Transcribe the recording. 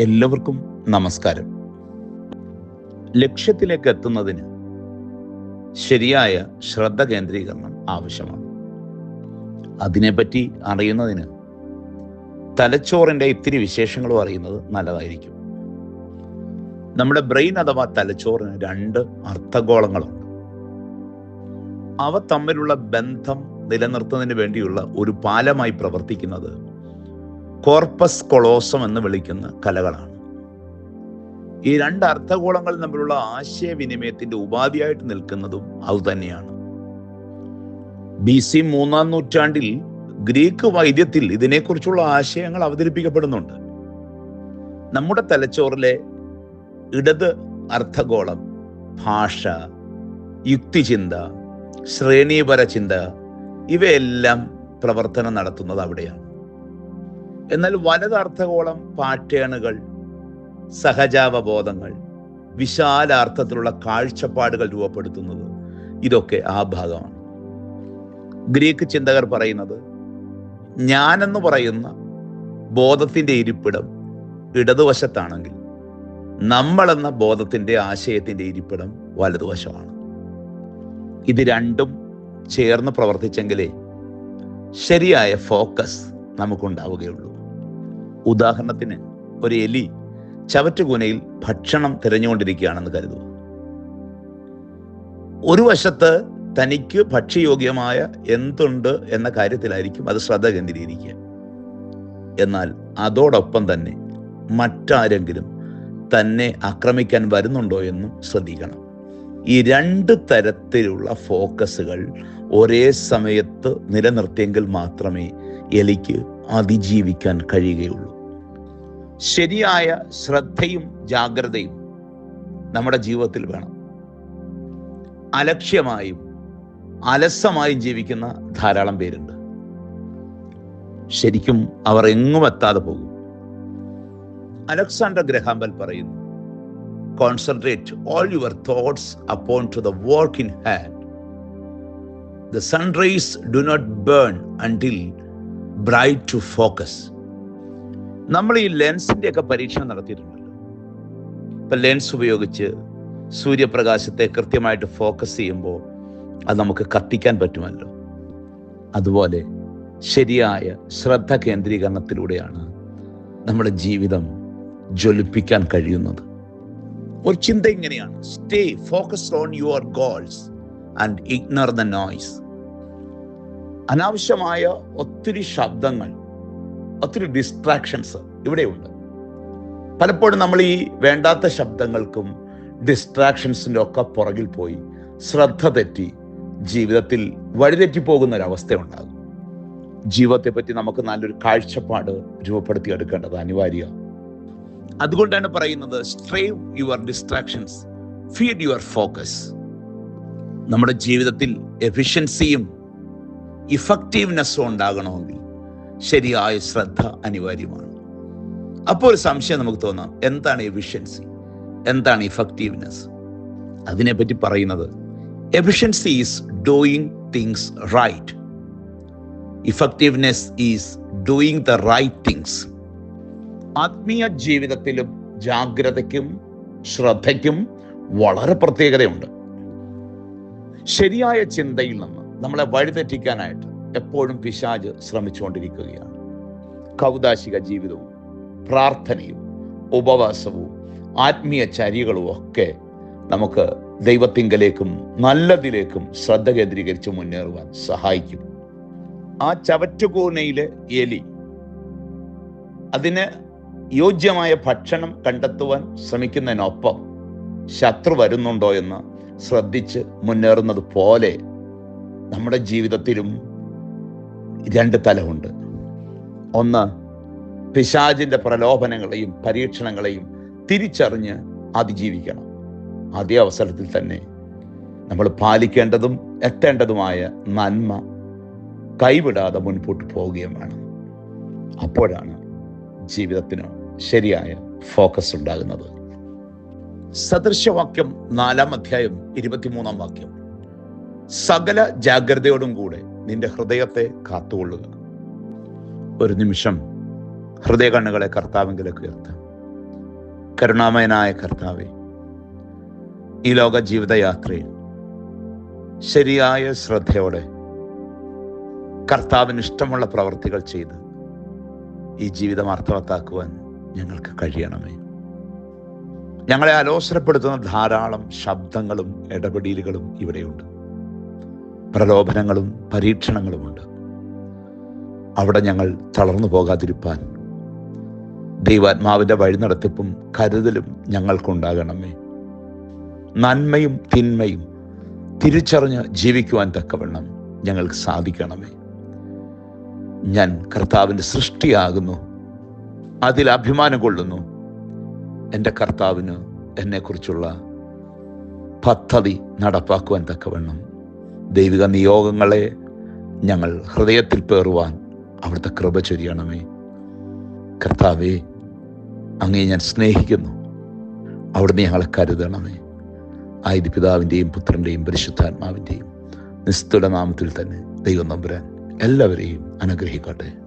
എല്ലാവർക്കും നമസ്കാരം. ലക്ഷ്യത്തിലേക്ക് എത്തുന്നതിന് ശരിയായ ശ്രദ്ധ കേന്ദ്രീകരണം ആവശ്യമാണ്. അതിനെപ്പറ്റി അറിയുന്നതിന് തലച്ചോറിന്റെ ഇത്തിരി വിശേഷങ്ങളും അറിയുന്നത് നല്ലതായിരിക്കും. നമ്മുടെ ബ്രെയിൻ അഥവാ തലച്ചോറിന് രണ്ട് അർത്ഥഗോളങ്ങളുണ്ട്. അവ തമ്മിലുള്ള ബന്ധം നിലനിർത്തുന്നതിന് വേണ്ടിയുള്ള ഒരു പാലമായി പ്രവർത്തിക്കുന്നത് കോർപ്പസ് കൊളോസം എന്ന് വിളിക്കുന്ന കലകളാണ്. ഈ രണ്ട് അർത്ഥഗോളങ്ങൾ തമ്മിലുള്ള ആശയവിനിമയത്തിന്റെ ഉപാധിയായിട്ട് നിൽക്കുന്നതും അതുതന്നെയാണ് ബി സി മൂന്നാം നൂറ്റാണ്ടിൽ ഗ്രീക്ക് വൈദ്യത്തിൽ ഇതിനെക്കുറിച്ചുള്ള ആശയങ്ങൾ അവതരിപ്പിക്കപ്പെടുന്നുണ്ട്. നമ്മുടെ തലച്ചോറിലെ ഇടത് അർത്ഥഗോളം ഭാഷ യുക്തിചിന്ത ശ്രേണീപര ചിന്ത ഇവയെല്ലാം പ്രവർത്തനം നടത്തുന്നത് അവിടെയാണ്. എന്നാൽ വലത് അർത്ഥഗോളം പാറ്റേണുകൾ സഹജാവബോധങ്ങൾ വിശാലാർത്ഥത്തിലുള്ള കാഴ്ചപ്പാടുകൾ രൂപപ്പെടുത്തുന്നത് ഇതൊക്കെ ആ ഭാഗമാണ്. ഗ്രീക്ക് ചിന്തകർ പറയുന്നത് ഞാനെന്ന് പറയുന്ന ബോധത്തിന്റെ ഇരിപ്പിടം ഇടതുവശത്താണെങ്കിൽ നമ്മളെന്ന ബോധത്തിന്റെ ആശയത്തിന്റെ ഇരിപ്പിടം വലതുവശമാണ്. ഇത് രണ്ടും ചേർന്ന് പ്രവർത്തിച്ചെങ്കിലേ ശരിയായ ഫോക്കസ് നമുക്കുണ്ടാവുകയുള്ളൂ. ഉദാഹരണത്തിന് ഒരു എലി ചവറ്റുകൂനയിൽ ഭക്ഷണം തിരഞ്ഞുകൊണ്ടിരിക്കുകയാണെന്ന് കരുതുക. ഒരു വശത്ത് തനിക്ക് ഭക്ഷ്യയോഗ്യമായ എന്തുണ്ട് എന്ന കാര്യത്തിലായിരിക്കും അത് ശ്രദ്ധ കേന്ദ്രീകരിക്കുക. എന്നാൽ അതോടൊപ്പം തന്നെ മറ്റാരെങ്കിലും തന്നെ ആക്രമിക്കാൻ വരുന്നുണ്ടോ എന്നും ശ്രദ്ധിക്കണം. ഈ രണ്ട് തരത്തിലുള്ള ഫോക്കസുകൾ ഒരേ സമയത്ത് നിലനിർത്തിയെങ്കിൽ മാത്രമേ എലിക്ക് അതിജീവിക്കാൻ കഴിയുകയുള്ളൂ. ശരിയായ ശ്രദ്ധയും ജാഗ്രതയും നമ്മുടെ ജീവിതത്തിൽ വേണം. അലക്ഷ്യമായും അലസമായും ജീവിക്കുന്ന ധാരാളം പേരുണ്ട്. ശരിക്കും അവർ എങ്ങും എത്താതെ പോകും. അലക്സാണ്ടർ ഗ്രഹാമ്പൽ പറയുന്നു concentrate all your thoughts upon to the work in hand the sun rays do not burn until bright to focus നമ്മൾ ഈ ലെൻസിന്റെ ഒക്കെ പരീക്ഷണം നടത്തിയിട്ടുണ്ടല്ലോ. ഇപ്പം ലെൻസ് ഉപയോഗിച്ച് സൂര്യപ്രകാശത്തെ കൃത്യമായിട്ട് ഫോക്കസ് ചെയ്യുമ്പോൾ അത് നമുക്ക് കത്തിക്കാൻ പറ്റുമല്ലോ. അതുപോലെ ശരിയായ ശ്രദ്ധ കേന്ദ്രീകരണത്തിലൂടെയാണ് നമ്മുടെ ജീവിതം ജ്വലിപ്പിക്കാൻ കഴിയുന്നത്. ഒരു ചിന്ത ഇങ്ങനെയാണ്. Stay focus on your goals and ignore the noise അനാവശ്യമായ ഒത്തിരി ശബ്ദങ്ങൾ ഒത്തിരി ഡിസ്ട്രാക്ഷൻസ് ഇവിടെയുണ്ട്. പലപ്പോഴും നമ്മൾ ഈ വേണ്ടാത്ത ശബ്ദങ്ങൾക്കും ഡിസ്ട്രാക്ഷൻസിന്റെ ഒക്കെ പുറകിൽ പോയി ശ്രദ്ധ തെറ്റി ജീവിതത്തിൽ വഴിതെറ്റി പോകുന്ന ഒരവസ്ഥ ഉണ്ടാകും ജീവിതത്തെ പറ്റി നമുക്ക് നല്ലൊരു കാഴ്ചപ്പാട് രൂപപ്പെടുത്തിയെടുക്കേണ്ടത് അനിവാര്യമാണ്. അതുകൊണ്ടാണ് പറയുന്നത് starve your distractions feed your focus നമ്മുടെ ജീവിതത്തിൽ എഫിഷ്യൻസിയും ഇഫക്റ്റീവ്നെസ്സും ഉണ്ടാകണമെങ്കിൽ ശരിയായ ശ്രദ്ധ അനിവാര്യമാണ്. അപ്പോൾ ഒരു സംശയം നമുക്ക് തോന്നാം എന്താണ് എഫിഷ്യൻസി എന്താണ് ഇഫക്റ്റീവ്നെസ് അതിനെപ്പറ്റി പറയുന്നത് efficiency is doing things right effectiveness is doing the right things ആത്മീയ ജീവിതത്തിലും ജാഗ്രതയ്ക്കും ശ്രദ്ധയ്ക്കും വളരെ പ്രത്യേകതയുണ്ട്. ശരിയായ ചിന്തയിൽ നിന്ന് നമ്മളെ വഴിതെറ്റിക്കാനായിട്ട് എപ്പോഴും പിശാജ് ശ്രമിച്ചുകൊണ്ടിരിക്കുകയാണ്. കൗതാശിക ജീവിതവും പ്രാർത്ഥനയും ഉപവാസവും ആത്മീയ ചര്യകളും ഒക്കെ നമുക്ക് ദൈവത്തിങ്കലേക്കും നല്ലതിലേക്കും ശ്രദ്ധ കേന്ദ്രീകരിച്ച് മുന്നേറുവാൻ സഹായിക്കും. ആ ചവറ്റുകൂനയിലെ എലി അതിന് യോജ്യമായ ഭക്ഷണം കണ്ടെത്തുവാൻ ശ്രമിക്കുന്നതിനൊപ്പം ശത്രു വരുന്നുണ്ടോ എന്ന് ശ്രദ്ധിച്ച് മുന്നേറുന്നത് പോലെ നമ്മുടെ ജീവിതത്തിലും രണ്ട് തലമുണ്ട്. ഒന്ന് പിശാജിന്റെ പ്രലോഭനങ്ങളെയും പരീക്ഷണങ്ങളെയും തിരിച്ചറിഞ്ഞ് അതിജീവിക്കണം. അതേ അവസരത്തിൽ തന്നെ നമ്മൾ പാലിക്കേണ്ടതും എത്തേണ്ടതുമായ നന്മ കൈവിടാതെ മുൻപോട്ട് പോവുകയും വേണം. അപ്പോഴാണ് ജീവിതത്തിന് ശരിയായ ഫോക്കസ് ഉണ്ടാകുന്നത്. സദൃശവാക്യം നാലാം അധ്യായം ഇരുപത്തിമൂന്നാം വാക്യം. സകല ജാഗ്രതയോടും കൂടെ നിന്റെ ഹൃദയത്തെ കാത്തുകൊള്ളുക. ഒരു നിമിഷം ഹൃദയ കണ്ണുകളെ കർത്താവിങ്കിലേക്ക് ഉയർത്താം കരുണാമയനായ കർത്താവെ ഈ ലോക ജീവിതയാത്രയിൽ ശരിയായ ശ്രദ്ധയോടെ കർത്താവിന് ഇഷ്ടമുള്ള പ്രവർത്തികൾ ചെയ്ത് ഈ ജീവിതം അർത്ഥവത്താക്കുവാൻ ഞങ്ങൾക്ക് കഴിയണമേ. ഞങ്ങളെ അലോസരപ്പെടുത്തുന്ന ധാരാളം ശബ്ദങ്ങളും ഇടപെടലുകളും ഇവിടെയുണ്ട്. പ്രലോഭനങ്ങളും പരീക്ഷണങ്ങളുമുണ്ട്. അവിടെ ഞങ്ങൾ തളർന്നു പോകാതിരിപ്പാൻ ദൈവാത്മാവിന്റെ വഴിനടത്തിപ്പും കരുതലും ഞങ്ങൾക്കുണ്ടാകണമേ. നന്മയും തിന്മയും തിരിച്ചറിഞ്ഞ് ജീവിക്കുവാൻ തക്കവണ്ണം ഞങ്ങൾക്ക് സാധിക്കണമേ. ഞാൻ കർത്താവിന്റെ സൃഷ്ടിയാകുന്നു അതിൽ അഭിമാനം കൊള്ളുന്നു. എന്റെ കർത്താവിന് എന്നെക്കുറിച്ചുള്ള പദ്ധതി നടപ്പാക്കുവാൻ തക്കവണ്ണം ദൈവിക നിയോഗങ്ങളെ ഞങ്ങൾ ഹൃദയത്തിൽ പേറുവാൻ അവിടുത്തെ കൃപ ചൊരിയണമേ. കർത്താവെ അങ്ങേ ഞാൻ സ്നേഹിക്കുന്നു. അവിടുന്ന് ഞങ്ങളെ കരുതണമേ. ആയത് പിതാവിന്റെയും പുത്രന്റെയും പരിശുദ്ധാത്മാവിന്റെയും നിസ്തുല നാമത്തിൽ തന്നെ ദൈവം നമ്പുരാൻ എല്ലാവരെയും അനുഗ്രഹിക്കട്ടെ.